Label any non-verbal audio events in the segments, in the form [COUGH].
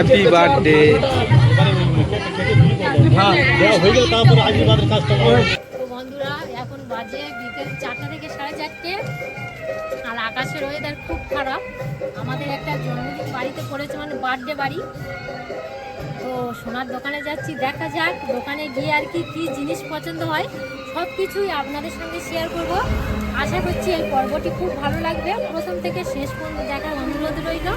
Happy birthday বন্ধুরা এখন বাজে বিকেল চারটা থেকে সাড়ে চারটে। আর আকাশের ওয়েদার খুব খারাপ। আমাদের একটা জন্মদিন বাড়িতে পড়েছে মানে বার্থডে বাড়ি। তো সোনার দোকানে যাচ্ছি দেখা যাক দোকানে গিয়ে আর কি কী জিনিস পছন্দ হয়। সব কিছুই আপনাদের সঙ্গে শেয়ার করব। আশা করছি এই পর্বটি খুব ভালো লাগবে। প্রথম থেকে শেষ পর্যন্ত দেখার অনুরোধ রইল।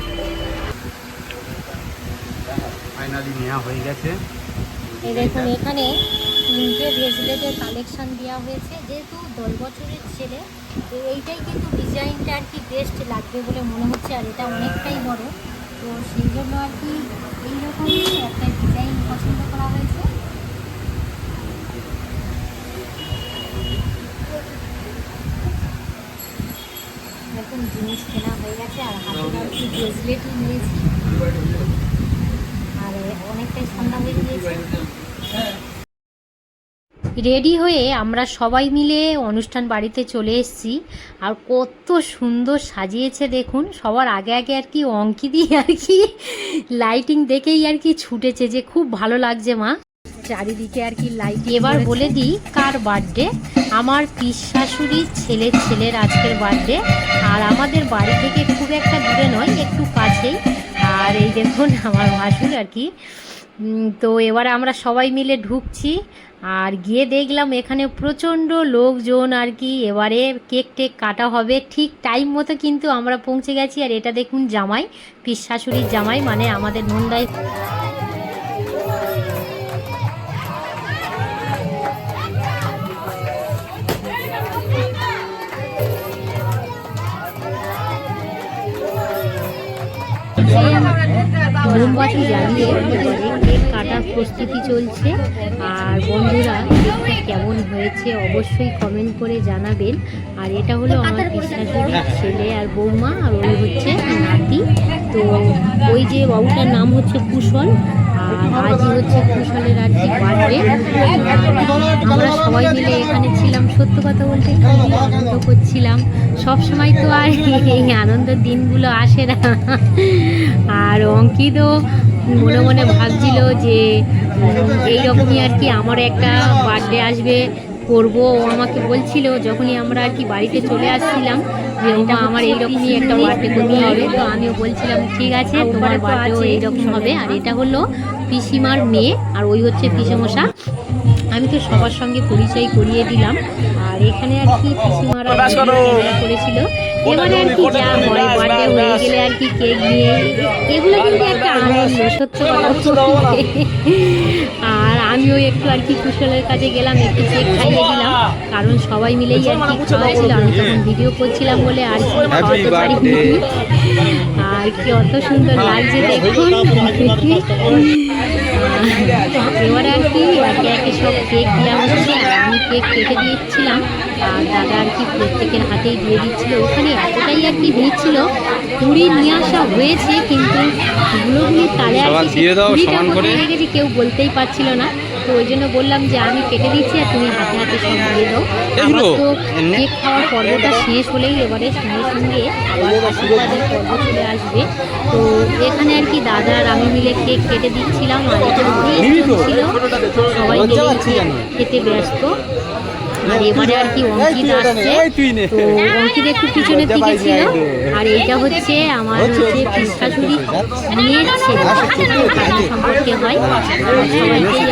ফাইনালি নেওয়া হয়ে গেছে। দেখুন, এখানে তিনটে ব্রেসলেটের কালেকশন দেওয়া হয়েছে। যেহেতু দশ বছরের ছেলে, তো এইটাই কিন্তু ডিজাইনটা আর কি বেস্ট লাগবে বলে মনে হচ্ছে, আর এটা অনেকটাই বড়। তো সেই জন্য আর কি এইরকমই একটা ডিজাইন পছন্দ করা হয়েছে। এরকম জিনিস কেনা হয়ে গেছে, আর হাতে আর কি ব্রেসলেটই নিয়েছি আর অনেকটাই সন্ধ্যা হয়ে গিয়েছে রেডি হয়ে আমরা সবাই মিলে অনুষ্ঠান বাড়িতে চলে এসেছি। আর কত সুন্দর সাজিয়েছে দেখুন, সবার আগে আগে আর কি অঙ্কিদি আর কি লাইটিং দেখেই আর কি ছুটেছে যে খুব ভালো লাগছে মা। চারিদিকে আর কি লাইট এবার বলে দিই কার বার্থডে আমার পিস শাশুড়ির ছেলের ছেলের আজকের বার্থডে আর আমাদের বাড়ি থেকে খুব একটা দূরে নয়, একটু কাছেই। আর এই দেখুন আমার ভাসুর আর কি তো এবারে আমরা সবাই মিলে ঢুকছি আর গিয়ে দেখলাম এখানে প্রচণ্ড লোকজন আর কি। এবারে কেক টেক কাটা হবে। ঠিক টাইম মতো কিন্তু আমরা পৌঁছে গেছি। আর এটা দেখুন জামাই, পিস শাশুড়ির জামাই মানে আমাদের নন্দাই। মোমবাতি জ্বালিয়ে কেক কাটার প্রস্তুতি চলছে। আর বন্ধুরা, কেকটা কেমন হয়েছে অবশ্যই কমেন্ট করে জানাবেন। আর এটা হলো আমার পিসাশুড়ি ছেলে আর বৌমা, আর ওই হচ্ছে নাতি। তো ওই যে বাবুটার নাম হচ্ছে কুশল। আর আজই হচ্ছে কুশলের আর কি বার্থডে। আমরা সবাই মিলে এখানে ছিলাম সত্য কথা বলতে খুবই আনন্দ করছিলাম। সব সময় তো আর এই আনন্দের দিনগুলো আসে না। আর অঙ্কিতও মনে মনে ভাবছিল যে এইরকমই আর কি আমার একটা বার্থডে আসবে করব। ও আমাকে বলছিল যখনই আমরা আর কি বাড়িতে চলে আসছিলাম যে ওমা আমার এইরকমই একটা বার্থডে করতে হবে তো আমিও বলছিলাম ঠিক আছে তোমার বার্থডেও এইরকম হবে। আর এটা হলো পিসিমার মেয়ে আর ওই হচ্ছে পিসেমশা আমি তো সবার সঙ্গে পরিচয় করিয়ে দিলাম আর এখানে আর কি পিসিমারা করেছিল এবারে আর কি যা হয় বার্থডে হয়ে গেলে আর কি কেক নিয়ে এগুলো কিন্তু একটা আনন্দ সত্য কথা। আর আমিও একটু আর কি কুশলের কাছে গেলাম একটু কেক খাইয়ে দিলাম কারণ সবাই মিলেই আর কি খাওয়াচ্ছিল আমি তখন ভিডিও করছিলাম বলে আর কি খাওয়াতে পারিনি আর কি অত সুন্দর লাগছে দেখুন এবারে আর কি একে একে সব কেক দেওয়া হচ্ছে আমি কেক কেটে দিয়েছিলাম। আর দাদা আর কি প্রত্যেকের হাতেই দিয়ে দিচ্ছিল। ওখানে এতটাই আর কি ভিড় ছিল কুড়ি নিয়ে আসা হয়েছে কিন্তু গুলোগুলি তালে আর কি। কোথায় কেউ বলতেই পারছিল না। তো ওই জন্য বললাম যে আমি কেটে দিচ্ছি আর তুমি হাতে হাতে সব দিয়ে দাও। আমার তো কেক খাওয়ার পর্বটা শেষ হলেই এবারে সঙ্গে সঙ্গে আবার আশীর্বাদের পর্ব চলে আসবে। তো এখানে আর কি দাদা আর আমি মিলে কেক কেটে দিচ্ছিলাম আর এখানে ছিল। সবাই মিলে খেতে ব্যস্ত। আর এবারে আর কি অঙ্কিত আসছে। তো অঙ্কিত একটু পিছনের দিকে ছিল আর এইটা হচ্ছে আমার হচ্ছে পিস্তাচুরি মেয়ের ছেলে। সম্পর্কে হয়। আর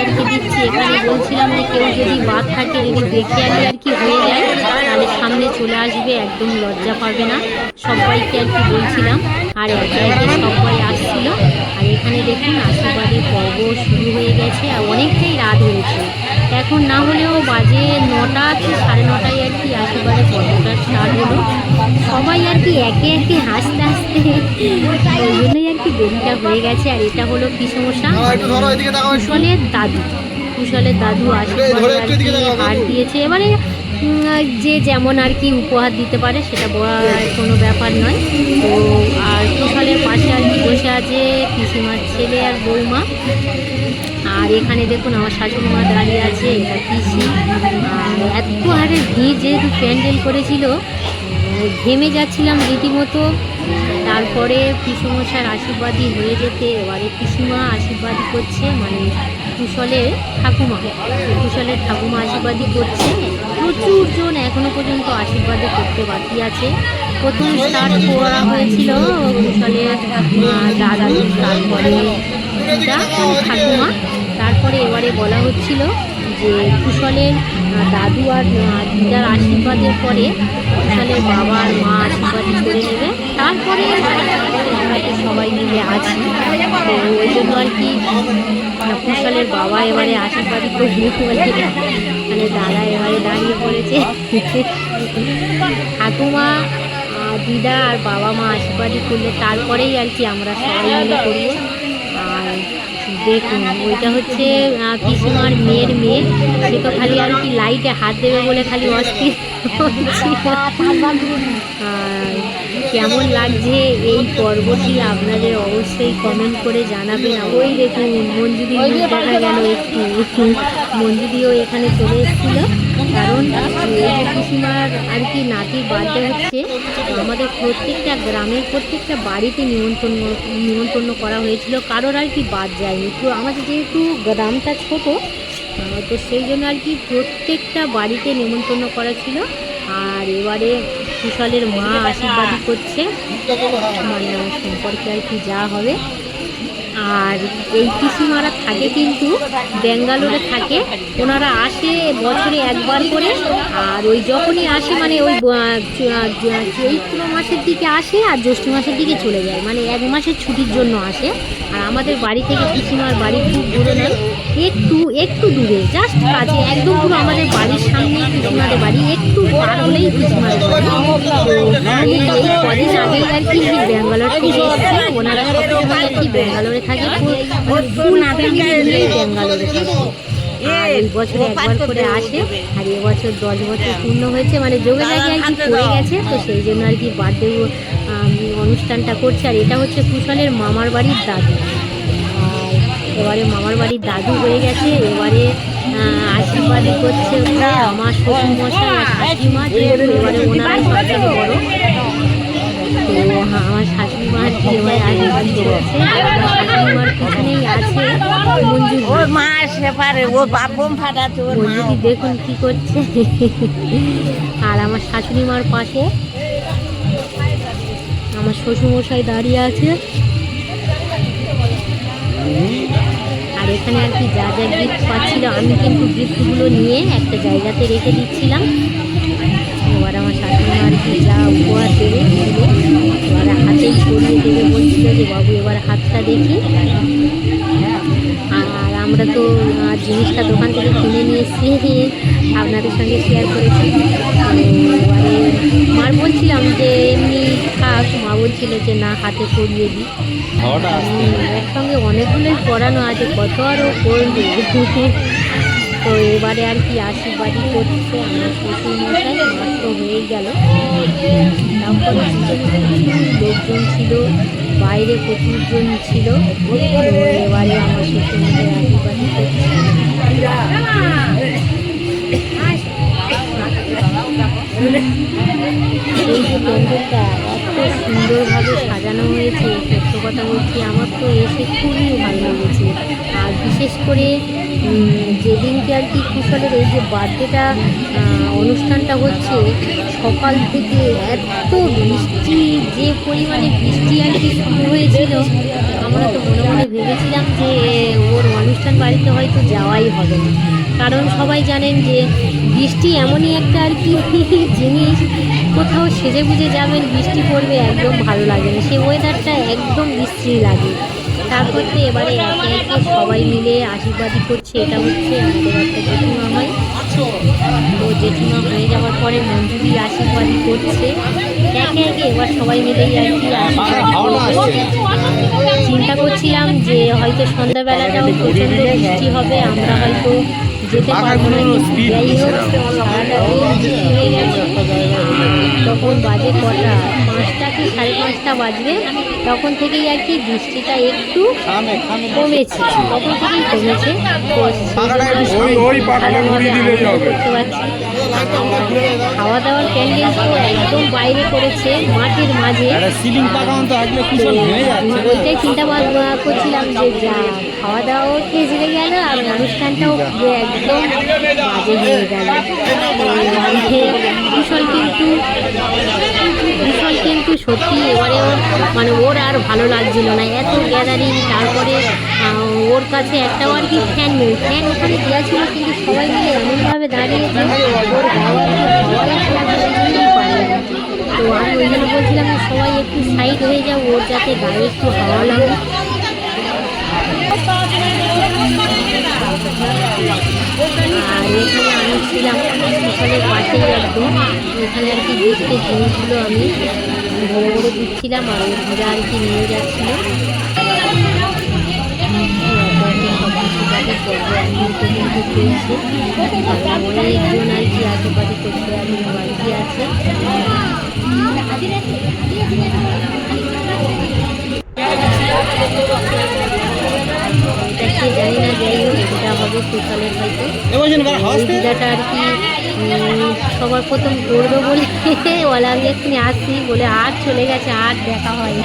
আর কি দিচ্ছি। এখানে বলছিলাম যে কেউ যদি বাদ থাকে যদি দেখে আনি আর কি হয়ে যায় তাহলে সামনে চলে আসবে একদম লজ্জা পাবে না। সবাইকে আর কি বলছিলাম। আর সবাই আসছিল। আর এখানে দেখুন আশীর্বাদের পর্ব শুরু হয়ে গেছে আর অনেকটাই রাত হয়েছে। এখন না হলেও বাজে নটা কি সাড়ে নটায় আর কি আশীর্বাদের পর্বটা স্টার্ট হলো। সবাই আর কি একে একে হাসতে হাসতে ওই জন্যই আর কি দেরিটা হয়ে গেছে। আর এটা হলো কি সমস্যা? কুশলের দাদু। কুশলের দাদু আশীর্বাদ হার দিয়েছে। এবারে যে যেমন আর কি উপহার দিতে পারে সেটা বলার কোনো ব্যাপার নয়। তো আর কুশলের পাশে আর কি বসে আছে পিসিমার ছেলে আর বৌমা। আর এখানে দেখুন আমার শাশুড়ি মা দাঁড়িয়ে আছে, এটা পিসি। এত হারে ভিড় যেহেতু প্যান্ডেল করেছিল ঘেমে যাচ্ছিলাম রীতিমতো। তারপরে পিসুমশার আশীর্বাদী হয়ে যেতে এবারে পিসিমা আশীর্বাদী করছে মানে কুশলের ঠাকুমা কুশলের ঠাকুমা আশীর্বাদী করছে। প্রচুর জন এখনও পর্যন্ত আশীর্বাদে করতে বাকি আছে। প্রথম স্টার্ট করা হয়েছিল কুশলের দাদা তারপরে ঠাকুমা তারপরে এবারে বলা হচ্ছিল যে কুশলের দাদু আর দিদার আশীর্বাদের পরে কুশলের বাবা আর মা আশীর্বাদী করে নেবে। তারপরে আমরা তো সবাই মিলে আছি। তো ওই জন্য আর কি কুশলের বাবা এবারে আশীর্বাদী করবে বলে মানে দাদা এবারে দাঁড়িয়ে পড়েছে ঠাকুমা দিদা আর বাবা মা আশীর্বাদী করলে তারপরেই আর কি আমরা সবাই মিলে করব। দেখুন, ওইটা হচ্ছে পিসিমার মেয়ের মেয়ে। সে তো খালি আর কি লাইটে হাত দেবে বলে খালি অস্থির। কেমন লাগছে এই পর্বটি আপনাদের অবশ্যই কমেন্ট করে জানাবেন। ওই দেখুন মঞ্জুদি দেখা গেল একটু। মঞ্জুদিও এখানে চলে এসেছিল। কারণ পিসিমার আর কি নাতির বার্থডে হচ্ছে আমাদের প্রত্যেকটা গ্রামের প্রত্যেকটা বাড়িতে নিমন্ত্রণ নিমন্ত্রণ করা হয়েছিল। কারোর আর কি বাদ যায়নি। তো আমাদের যেহেতু গ্রামটা ছোট তো সেই জন্য আর কি প্রত্যেকটা বাড়িতে নিমন্ত্রণ করা ছিল। আর এবারে কুশলের মা আশীর্বাদী করছে। মানে সম্পর্কে আর কি যা হবে। আর এই পিসিমারা থাকে কিন্তু ব্যাঙ্গালোরে থাকে। ওনারা আসে বছরে একবার করে। আর ওই যখনই আসে মানে ওই চৈত্র মাসের দিকে আসে আর জ্যৈষ্ঠ মাসের দিকে চলে যায়। মানে এক মাসের ছুটির জন্য আসে। আর আমাদের বাড়ি থেকে পিসিমার বাড়ি খুব দূরে নয় একটু একটু দূরে জাস্ট কাছে একদম পুরো আমাদের বাড়ির সামনে পিসিমাদের বাড়ি, একটু পার হলেই পিসিমাদের বাড়ি। তো ব্যাঙ্গালোর থেকে ওনারা কি ব্যাঙ্গালোরে থাকে ব্যাঙ্গালোরে থাকে। আর এই বছরে একবার করে আসে, আর এবছর দশ বছর পূর্ণ হয়েছে মানে যোগে লাগে আর কি পড়ে গেছে, তো সেই জন্য আর কি বার্থডে অনুষ্ঠানটা করছে, আর এটা হচ্ছে কুশলের মামার বাড়ির দাদু। এবারে মামার বাড়ির দাদু হয়ে গেছে এবারে আহ, আশীর্বাদই করছে হচ্ছে আমার শ্বশুর মশাই আর শাশুড়িমা যেহেতু এবারে ওনারাই সবথেকে বড়। তো হ্যাঁ, আমার শাশুড়ি মা আর কি এবারে আশীর্বাদ করছে? আমার শাশুড়ি মার পিছনেই আছে মঞ্জু ওর মা আসতে পারে ও বাপম ফাটাচ্ছে ওর মঞ্জুদি দেখুন কি করছে। আর আমার শাশুড়ি মার পাশে আমার শ্বশুরমশাই দাঁড়িয়ে আছে। এখানে আর কি যা যা গিফট পাচ্ছিল, আমি কিন্তু গিফটগুলো নিয়ে একটা জায়গাতে রেখে দিচ্ছিলাম। এবার আমার শাশুড়ি আর কি যা উপহার দেবে। এবার হাতেই ছড়িয়ে দেবে, বলছিল যে, বাবু, এবার হাতটা দেখি। আর আমরা তো জিনিসটা দোকান থেকে কিনে নিয়ে এসেছি। আপনাদের সঙ্গে শেয়ার করেছি। এবারে মার বলছিলাম যে, এমনি থাক। মা বলছিল যে, না, হাতে পরিয়ে দিই। হাওয়াটা আসছে একসঙ্গে অনেকগুলোই পড়ানো আছে, কত আরও করবে? তো এবারে আর কি আশীর্বাদই করছে আমার শ্বশুর মশাই মাত্র হয়েই গেল। তারপরে লোকজন ছিল, বাইরে প্রচুর জন ছিল এবারে আমার শ্বশুর মশাই আশীর্বাদই করছে। এই যে প্যান্ডেলটা এত সুন্দরভাবে সাজানো হয়েছে। বলছি আমার তো এসে খুবই ভালো আর বিশেষ করে যেদিনকে আর কি কুশলের এই যে বার্থডেটা অনুষ্ঠানটা হচ্ছে, সকাল থেকে এত বৃষ্টি, যে পরিমাণে বৃষ্টি আর কি শুরু হয়েছিল, আমরা তো মনে মনে ভেবেছিলাম যে ওর অনুষ্ঠান বাড়িতে হয়তো যাওয়াই হবে না। কারণ সবাই জানেন যে বৃষ্টি এমনই একটা আর কি [LAUGHS] জিনিস, কোথাও সেজে গুজে যাবেন, বৃষ্টি পড়বে, একদম ভালো লাগে না। সে ওয়েদারটা একদম বিশ্রী লাগে। তারপর তো এবারে একে একে সবাই মিলে আশীর্বাদই করছে, এটা হচ্ছে তো জেঠিমা হয়ে যাওয়ার পরে মঞ্জুরি আশীর্বাদই করছে। একে একে এবার সবাই মিলেই আর কি চিন্তা করছিলাম যে হয়তো সন্ধ্যাবেলাটাও প্রচণ্ড বৃষ্টি হবে, আমরা হয়তো যেতে পারব না, কিন্তু যাই হোক সারাটা দিন বৃষ্টি হয়ে গেছে তখন বাজে কটা? পাঁচটা কি সাড়ে পাঁচটা বাজবে? তখন থেকেই আর কি বৃষ্টিটা একটু কমেছে। তখন থেকেই কমেছে। তো সেই জন্য আর ওই- ওই পাখাটা ঘুরিয়ে দিলেই হবে। করতে পারছি খাওয়া দাওয়ার প্যান্ডেল তো একদম বাইরে করেছে মাঠের মাঝে। সিলিং রে। ওইটাই চিন্তা ভাবনা করছিলাম যে যা খাওয়া দাওয়াও খেয়ে গেল আর অনুষ্ঠানটাও একদম বাজে হয়ে গেল। ভীষণ কিন্তু কুশল কিন্তু সত্যি এবারে ওর মানে ওর আর ভালো লাগছিল না। এত গ্যাদারিং তারপরে ওর কাছে একটাও আর কি ফ্যান নেই। ফ্যান ওখানে দেওয়া ছিল, কিন্তু সবাই মিলে এমনভাবে দাঁড়িয়েছে ওর তো আমি ওই জন্য বলছিলাম সবাই একটু সাইড হয়ে যাও, ওর যাতে গায়ে একটু হাওয়া লাগে। আর এখানে আমি ছিলাম সকালে পাশেই একদম, এখানে আর কি দেখতে জিনিসগুলো আমি। ধরে ধরে দিচ্ছিলাম আর ঘুরে আর কি নিয়ে যাচ্ছিল। আর কি আশেপাশে আছে। এটা কি জানি না যাই হোক এটা হবে সকালের হয়তো এই আর কি সবার প্রথম করব বলে [LAUGHS] বলে আমি এক্ষুনি আসছি। বলে আর চলে গেছে আর দেখা হয়নি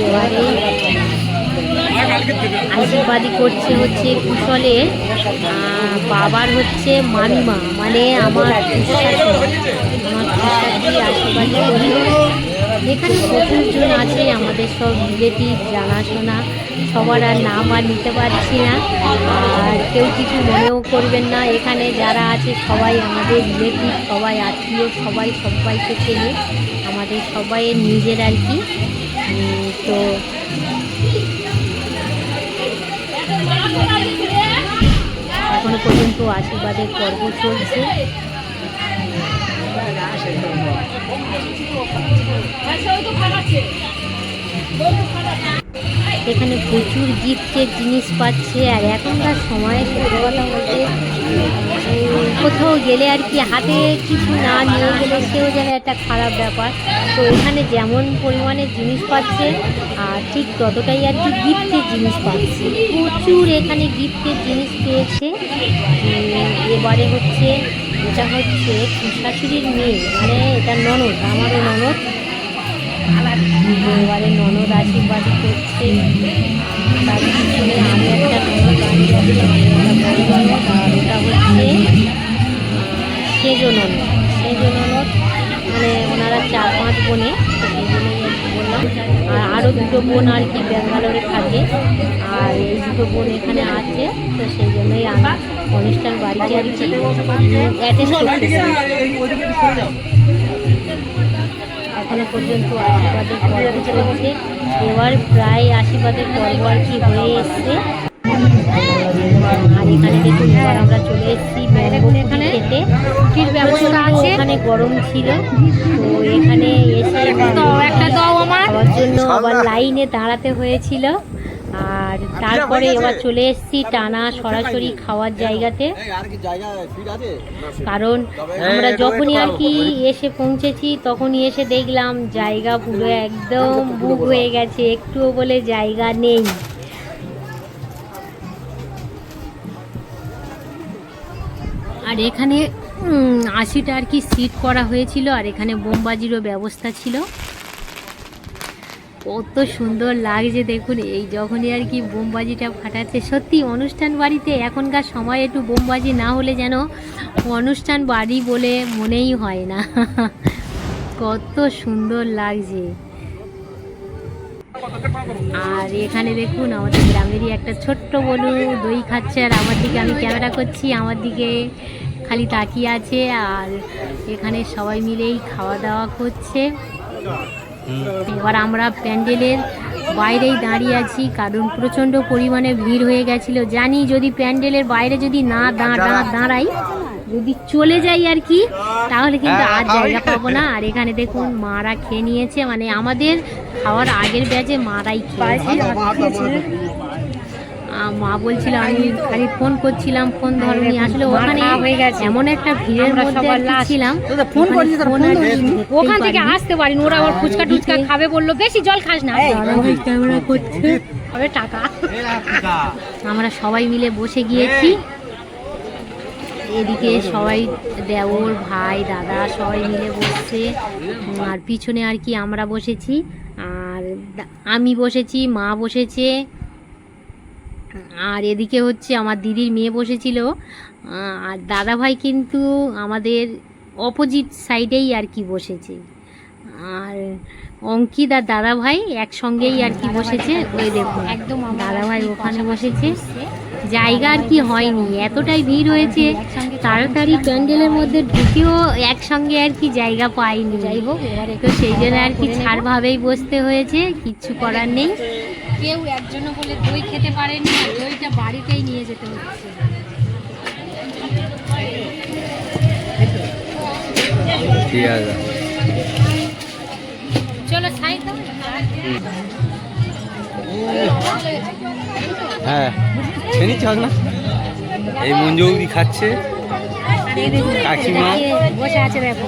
এবারে আশীর্বাদী করছে হচ্ছে কুশলে বাবার হচ্ছে মামিমা। মানে আমার আমার আশীর্বাদী করল এখানে প্রচুর জন আছে আমাদের সব রিলেটিভ জানাশোনা? সবার আর নাম আর নিতে পারছি না। আর কেউ কিছু মনেও করবেন না। এখানে যারা আছে সবাই আমাদের রিলেটিভ সবাই আত্মীয়, সবাই সবাইকে চেনে। আমাদের সবাইয়ের নিজের আর কি। তো এখনও পর্যন্ত আশীর্বাদের পর্ব চলছে। এখানে প্রচুর গিফটের জিনিস পাচ্ছে, আর এখনকার সময়ে কথা বলতে কোথাও গেলে আর কি হাতে কিছু না নিয়ে গেলে সেও যেন একটা খারাপ ব্যাপার। তো এখানে যেমন পরিমাণে জিনিস পাচ্ছে, আর ঠিক ততটাই আর কি গিফটের জিনিস পাচ্ছে। প্রচুর এখানে গিফটের জিনিস পেয়েছে। এবারে হচ্ছে, এটা হচ্ছে শাশুড়ির মেয়ে মানে এটা ননদ, আমারও ননদ। এবারে ননদ আশীর্বাদ করছে। তার পিছনে আমি একটা ননদ আমি একটা বড় ওটা হচ্ছে সেজ ননদ সেজ ননদ। মানে ওনারা চার পাঁচ বোনে, আর আরও দুটো বোন আর কি ব্যাঙ্গালোরে থাকে। আর এই দুটো বোন এখানে আছে, তো সেই জন্যই আমি অনুষ্ঠান বাড়িতে আর কি এখনও পর্যন্ত আশীর্বাদের পর্ব চলছে। এবার প্রায় আশীর্বাদের পর্ব আর কি হয়ে এসছে। আর এখানে দেখুন এবার আমরা চলে এসেছি এখানে খেতে। ব্যবস্থা আছে। এখানে গরম ছিল। তো এখানে এসে একটা দাও আমার। জন্য আবার লাইনে দাঁড়াতে হয়েছিল। আর তারপরে এবার চলে এসেছি টানা সরাসরি খাওয়ার জায়গাতে। কারণ আমরা যখনই আর কি এসে পৌঁছেছি তখনই এসে দেখলাম জায়গা পুরো একদম বুক হয়ে গেছে। একটুও বলে জায়গা নেই। এখানে আশিটা আর কি সিট করা হয়েছিল, আর এখানে বোমবাজিরও ব্যবস্থা ছিল। কত সুন্দর লাগছে দেখুন, এই যখনই আর কি বোমবাজিটা ফাটাচ্ছে। সত্যি, অনুষ্ঠান বাড়িতে এখনকার সময় একটু বোমবাজি না হলে যেন অনুষ্ঠান বাড়ি বলে মনেই হয় না। কত সুন্দর লাগছে। আর এখানে দেখুন, আমাদের গ্রামেরই একটা ছোট্ট বলু দই খাচ্ছে, আর আমার দিকে আমি ক্যামেরা করছি, আমার দিকে খালি তাকিয়ে আছে আর এখানে সবাই মিলেই খাওয়া দাওয়া করছে। এবার আমরা প্যান্ডেলের বাইরেই দাঁড়িয়ে আছি কারণ প্রচণ্ড পরিমাণে ভিড় হয়ে গেছিল। জানি যদি প্যান্ডেলের বাইরে যদি না দাঁড়াই যদি চলে যাই আর কি তাহলে কিন্তু আর জায়গা পাবো না। আর এখানে দেখুন মারা খেয়ে নিয়েছে মানে আমাদের খাওয়ার আগের ব্যাচে মারাই খেয়েছে। মা বলছিল আমি খালি ফোন করছিলাম ফোন ধরনি। আসলে ওখানে এমন একটা ভিড়ের মধ্যে ছিলাম। ফোন ওখান থেকে আসতে পারিনি। ওরা আবার ফুচকা টুচকা খাবে বলল বেশি জল খাস না। ক্যামেরা করছে টাকা। আমরা সবাই মিলে বসে গিয়েছি। এদিকে সবাই দেওর ভাই দাদা সবাই মিলে বসছে। আর পিছনে আর কি আমরা বসেছি। আর আমি বসেছি মা বসেছে। আর এদিকে হচ্ছে আমার দিদির মেয়ে বসেছিল। আর দাদা ভাই কিন্তু আমাদের অপোজিট সাইডেই আর কি বসেছে। আর অঙ্কিত আর দাদা ভাই একসঙ্গেই আর কি বসেছে। ওই দেখুন একদম দাদা ভাই ওখানে বসেছে। জায়গা আর কি হয়নি এতটাই ভিড় হয়েছে। তাড়াতাড়ি প্যান্ডেলের মধ্যে ঢুকেও একসঙ্গে আর কি জায়গা পাইনি। যাই হোক তো সেই জন্য আর কি ছাড়ভাবেই বসতে হয়েছে কিচ্ছু করার নেই। কেউ একজনও বলে দই খেতে পারেনি আর দইটা বাড়িতেই নিয়ে যেতে হচ্ছে। চলো সাই দাও হ্যাঁ না এই মঞ্জু খাচ্ছে। কাকিমা। বসে আছে দেখো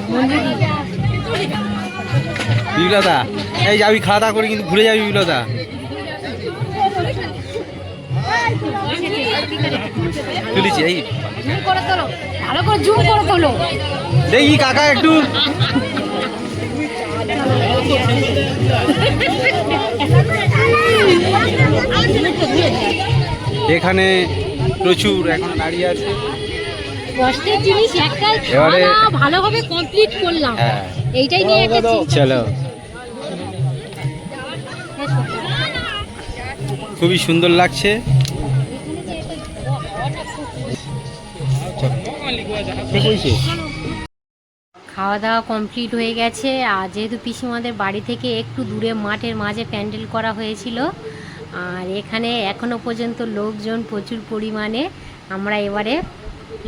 বিপ্লতা এই যাবি খাওয়া দাওয়া করে কিন্তু ঘুরে যাবি বিপ্লতা। তুলিছি এই। জুম করে তোলো। ভালো করে জুম করে তোলো। দেখি কাকা একটু। এখানে প্রচুর এখন দাঁড়িয়ে আছে। কষ্টের জিনিস একটাই ভালোভাবে কমপ্লিট করলাম। হ্যাঁ। এইটাই নিয়ে চলো। খুবই সুন্দর লাগছে। খাওয়া দাওয়া কমপ্লিট হয়ে গেছে। আর যেহেতু পিসিমাদের বাড়ি থেকে একটু দূরে মাঠের মাঝে প্যান্ডেল করা হয়েছিল, আর এখানে এখনও পর্যন্ত লোকজন প্রচুর পরিমাণে। আমরা এবারে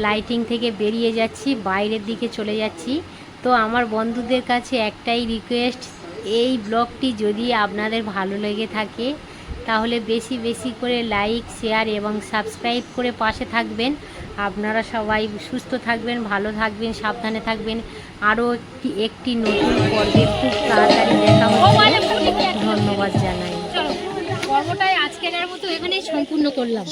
লাইটিং থেকে বেরিয়ে যাচ্ছি, বাইরের দিকে চলে যাচ্ছি। তো আমার বন্ধুদের কাছে একটাই রিকোয়েস্ট এই ব্লগটি যদি আপনাদের ভালো লেগে থাকে, তাহলে বেশি বেশি করে লাইক শেয়ার এবং সাবস্ক্রাইব করে পাশে থাকবেন। আপনারা সবাই সুস্থ থাকবেন ভালো থাকবেন সাবধানে থাকবেন। আরও একটি একটি নতুন পর্বে খুব তাড়াতাড়ি দেখা হচ্ছে। ধন্যবাদ জানাই। পর্বটাই আজকের মতো এখানেই সম্পূর্ণ করলাম।